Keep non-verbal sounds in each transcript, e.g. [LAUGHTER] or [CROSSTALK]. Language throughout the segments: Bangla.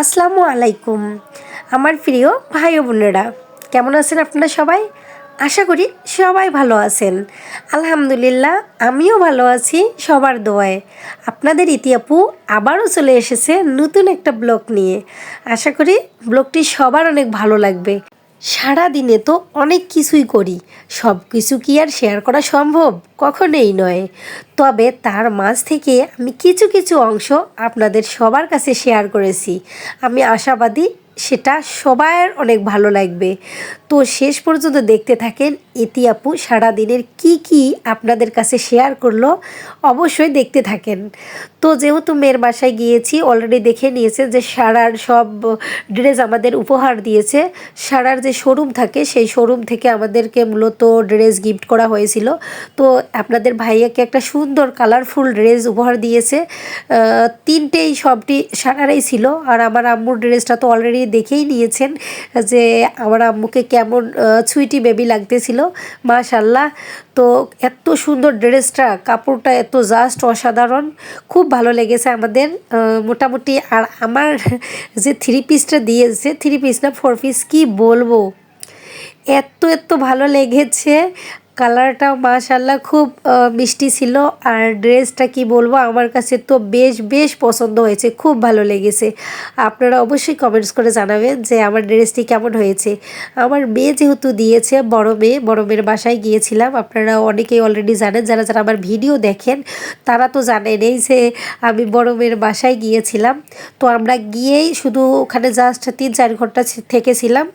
আসসালামু আলাইকুম, আমার প্রিয় ভাই বোনেরা। কেমন আছেন আপনারা সবাই? আশা করি সবাই ভালো আছেন। আলহামদুলিল্লাহ, আমিও ভালো আছি সবার দোয়ায়। আপনাদের ইতিয়াপু আবারও চলে এসেছে নতুন একটা ব্লগ নিয়ে। আশা করি ব্লগটি সবার অনেক ভালো লাগবে। সারা দিনে তো অনেক কিছুই করি। সব কিছু কি আর শেয়ার করা সম্ভব? কখনোই নয়। তবে তার মাঝ থেকে আমি কিছু কিছু অংশ আপনাদের সবার কাছে শেয়ার করেছি। আমি আশাবাদী সেটা সবার অনেক ভালো লাগবে। তো শেষ পর্যন্ত দেখতে থাকেন ইতি আপু, সারাদিনের কি কি আপনাদের কাছে শেয়ার করল অবশ্যই দেখতে থাকেন। তো যেহেতু মেয়ের বাসায় গিয়েছি অলরেডি দেখে নিয়েছে যে সারার সব ড্রেস আমাদের উপহার দিয়েছে। সারার যে শোরুম থাকে, সেই শোরুম থেকে আমাদেরকে মূলত ড্রেস গিফট করা হয়েছিল। তো আপনাদের ভাইয়াকে একটা সুন্দর কালারফুল ড্রেস উপহার দিয়েছে। তিনটেই সবটি সারারাই ছিল। আর আমার আম্মুর ড্রেসটা তো অলরেডি দেখেই নিয়েছেন যে আমার আম্মুকে কেমন সুইটি বেবি লাগতেছিল। মাশাল্লাহ তো এত সুন্দর ড্রেসটা, কাপড়টা এত জাস্ট অসাধারণ। খুব ভালো লেগেছে আমাদের। মোটামুটি আর আমার [LAUGHS] যে থ্রি পিসটা দিয়েছে থ্রি পিস না ফোর পিস কি বলব? এত এত ভালো লেগেছে। কালারটাও মাশাল্লাহ খুব মিষ্টি ছিল। আর ড্রেসটা কি বলব, আমার কাছে তো বেশ বেশ পছন্দ হয়েছে, খুব ভালো লেগেছে। আপনারা অবশ্যই কমেন্টস করে জানাবেন যে আমার ড্রেসটি কেমন হয়েছে। আমার মেয়ে যেহেতু দিয়েছে, বড় মেয়ে, বড় মেয়ের বাসায় গিয়েছিলাম। আপনারা অনেকেই অলরেডি জানেন, যারা যারা আমার ভিডিও দেখেন, তারা তো জানেনই যে আমি বড় মেয়ের বাসায় গিয়েছিলাম। তো আমরা গিয়েই শুধু ওখানে জাস্ট তিন, চার ঘণ্টা থেকেছিলাম।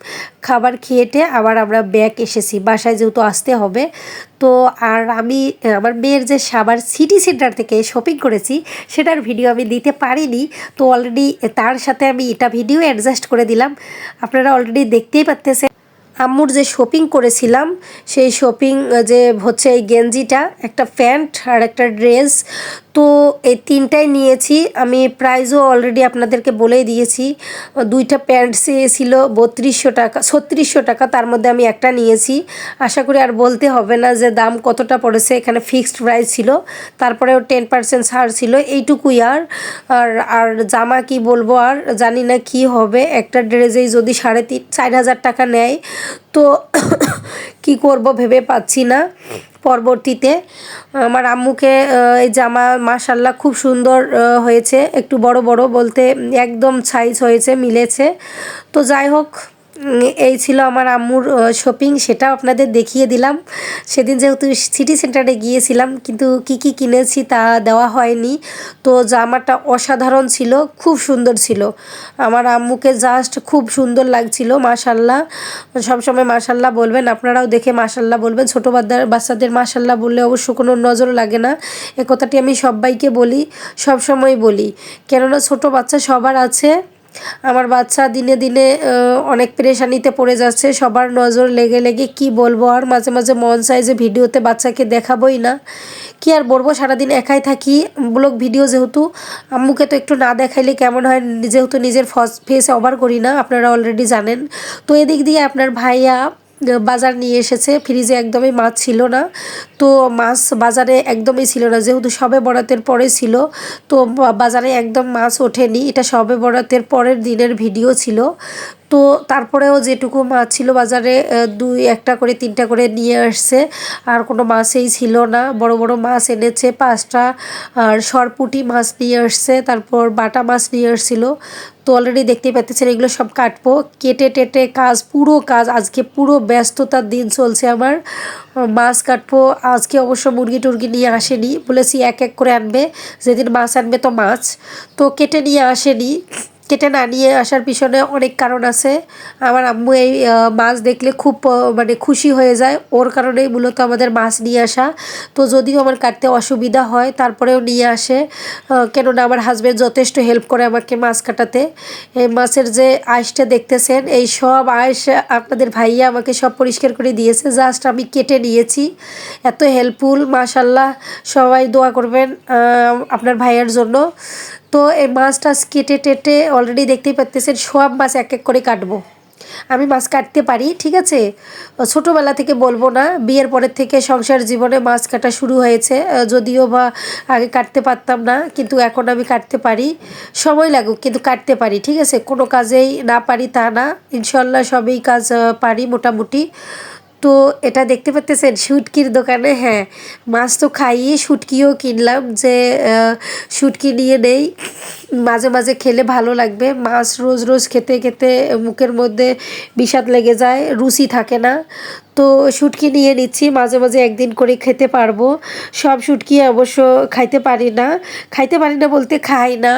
খাবার খেয়েটে আবার আমরা ব্যাক এসেছি। বাসায় যেহেতু আসতে হবে তো আর আমি, আমার মেয়ের যে সাবার সিটি সেন্টার থেকে শপিং করেছি, সেটার ভিডিও আমি দিতে পারিনি। তো অলরেডি তার সাথে আমি এটা ভিডিও অ্যাডজাস্ট করে দিলাম। আপনারা অলরেডি দেখতেই পাচ্তেছেন আম্মুর যে শপিং করেছিলাম, সেই শপিং যে হচ্ছে এই গেঞ্জিটা, একটা প্যান্ট আর একটা ড্রেস, তো এই তিনটাই নিয়েছি। আমি প্রাইসও অলরেডি আপনাদেরকে বলেই দিয়েছি। দুইটা প্যান্ট ছিল বত্রিশশো টাকা, ছত্রিশশো টাকা, তার মধ্যে আমি একটা নিয়েছি। আশা করি আর বলতে হবে না যে দাম কতটা পড়েছে, এখানে ফিক্সড প্রাইস ছিল, তারপরেও টেন পার্সেন্ট ছাড় ছিল এইটুকুই আর আর আর জামা কি বলব আর, জানি না কি হবে, একটা ড্রেসেই যদি সাড়ে তিন, চার হাজার টাকা নেয় তো [COUGHS] কি করব ভেবে পাচ্ছি না পরবর্তীতে। আমার আম্মুকে এই জামা মাশাল্লাহ খুব সুন্দর হয়েছে। একটু বড় বড় বলতে একদম সাইজ হয়েছে, মিলেছে। তো যাই হোক এই ছিল আমার আম্মুর শপিং সেটাও আপনাদের দেখিয়ে দিলাম। সেদিন যেহেতু সিটি সেন্টারে গিয়েছিলাম, কিন্তু কি কি কিনেছি তা দেওয়া হয়নি। তো জামাটা অসাধারণ ছিল, খুব সুন্দর ছিল। আমার আম্মুকে জাস্ট খুব সুন্দর লাগছিল মাশাল্লাহ সবসময় মাশাল্লাহ বলবেন, আপনারাও দেখে মাশাল্লাহ বলবেন। ছোটো বাচ্চাদের বাচ্চাদের মাশাল্লাহ বললে অবশ্য কোনো নজর লাগে না। এ কথাটি আমি সবাইকে বলি সব সময় বলি। কেননা ছোট বাচ্চা সবার আছে। আমার বাচ্চা দিনে দিনে অনেক পেরেশানিতে পড়ে যাচ্ছে। সবার নজর লেগে লেগে কি বলব? আর মাঝে মাঝে মন চায় যে ভিডিওতে বাচ্চাকে দেখাবই না। কি আর বলব? সারাদিন একাই থাকি। ব্লগ ভিডিও যেহেতু, আম্মুকে তো একটু না দেখাইলে কেমন হয়? যেহেতু নিজের ফস ফেস অভার করি না, আপনারা অলরেডি জানেন। তো এদিক দিয়ে আপনার ভাইয়া বাজার নিয়ে এসেছে। ফ্রিজে একদমই মাছ ছিল না। তো মাছ বাজারে একদমই ছিল না। যেহেতু সবে বরাতের পরে ছিল, তো বাজারে একদম মাছ ওঠেনি। এটা সবে বরাতের পরের দিনের ভিডিও ছিল। তো তারপরেও যেটুকু মাছ ছিল বাজারে দুই একটা করে, তিনটা করে নিয়ে আসছে। আর কোনো মাছই ছিল না। বড় বড় মাছ এনেছে, পাঁচটা। আর সরপুটি মাছ নিয়ে আসছে, তারপর বাটা মাছ নিয়ে আসছিল। তো অলরেডি দেখতেই পাচ্ছেন, এগুলো সব কাটবো। কেটে টেটে কাজ, পুরো কাজ। আজকে পুরো ব্যস্ততার দিন চলছে আমার। মাছ কাটবো। আজকে অবশ্য মুরগি টুরগি নিয়ে আসেনি। বলেছি এক এক করে আনবে। যেদিন মাছ আনবে তো মাছ। তো কেটে নিয়ে আসেনি। কেটে না নিয়ে আসার পিছনে অনেক কারণ আছে। আমার আম্মু এই মাছ দেখলে খুব মানে খুশি হয়ে যায়। ওর কারণেই মূলত আমাদের মাছ নিয়ে আসা। তো যদিও আমার কাটতে অসুবিধা হয়, তারপরেও নিয়ে আসে। কেননা আমার হাজব্যান্ড যথেষ্ট হেল্প করে আমাকে মাছ কাটাতে। এই মাছের যে আঁশটা দেখতেছেন, এই সব আঁশ আপনাদের ভাইয়া আমাকে সব পরিষ্কার করে দিয়েছে। জাস্ট আমি কেটে নিয়েছি। এত হেল্পফুল মাশাল্লাহ সবাই দোয়া করবেন আপনার ভাইয়ের জন্য। তো এই মাছ টাছ কেটে টেটে অলরেডি দেখতেই পাচ্তেছেন সব মাছ এক এক করে কাটবো। আমি মাছ কাটতে পারি, ঠিক আছে? ছোটোবেলা থেকে বলব না, বিয়ের পরের থেকে সংসার জীবনে মাছ কাটা শুরু হয়েছে যদিও বা আগে কাটতে পারতাম না, কিন্তু এখন আমি কাটতে পারি, সময় লাগুক, কিন্তু কাটতে পারি, ঠিক আছে? কোনো কাজেই না পারি তা না, ইনশাল্লাহ সবই কাজ পারি মোটামুটি। তো এটা দেখতে পাচ্তেছেন, শুটকির দোকানে হ্যাঁ। মাছ তো খাইয়ে শুটকিও কিনলাম যে শুটকি নিয়ে নেই। মাঝে মাঝে খেলে ভালো লাগবে। মাছ রোজ রোজ খেতে খেতে মুখের মধ্যে বিষাদ লেগে যায়, রুচি থাকে না। তো শুটকি নিয়ে নিচ্ছি, মাঝে মাঝে একদিন করে খেতে পারব। সব শুটকি অবশ্য খাইতে পারি না। খাইতে পারি না বলতে খাই না।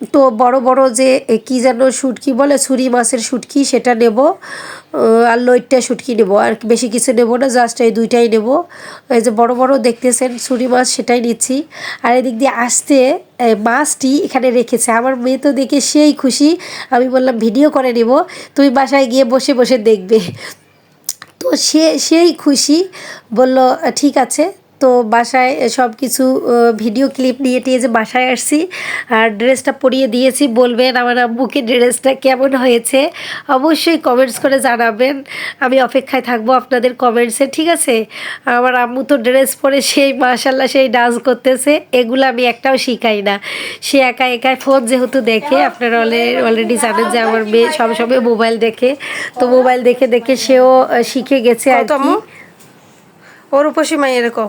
তো বড় বড় যে কি যেন শুটকি বলে, ছুরি মাছের শুটকি, সেটা নেব। আর লইটটা শুটকি নেব। আর বেশি কিছু নেব না, জাস্ট এই দুইটাই নেব। এই যে বড় বড় দেখতেছেন, ছুরি মাছ সেটাই নিচ্ছি। আর এদিক দিয়ে আসতে মাছটি এখানে রেখেছে। আমার মেয়ে তো দেখে সেই খুশি। আমি বললাম, ভিডিও করে নেব। তুমি বাসায় গিয়ে বসে বসে দেখবে। তো সে, সেই খুশি বলল, ঠিক আছে। তো বাসায় সব কিছু ভিডিও ক্লিপ নিয়ে টিয়ে যে বাসায় আসছি আর ড্রেসটা পরিয়ে দিয়েছি বলবেন আমার আম্মুকে ড্রেসটা কেমন হয়েছে অবশ্যই কমেন্টস করে জানাবেন। আমি অপেক্ষায় থাকব আপনাদের কমেন্টসে ঠিক আছে? আমার আম্মু তো ড্রেস পরে সেই মাশাল্লাহ সেই ডান্স করতেছে এগুলো আমি একটাও শিখাই না। সে একা একাই ফোন যেহেতু দেখে আপনারা অলরেডি জানেন যে আমার মেয়ে সবসময় মোবাইল দেখে। তো মোবাইল দেখে দেখে সেও শিখে গেছে আর কি। ওর উপসী মাই এরকম?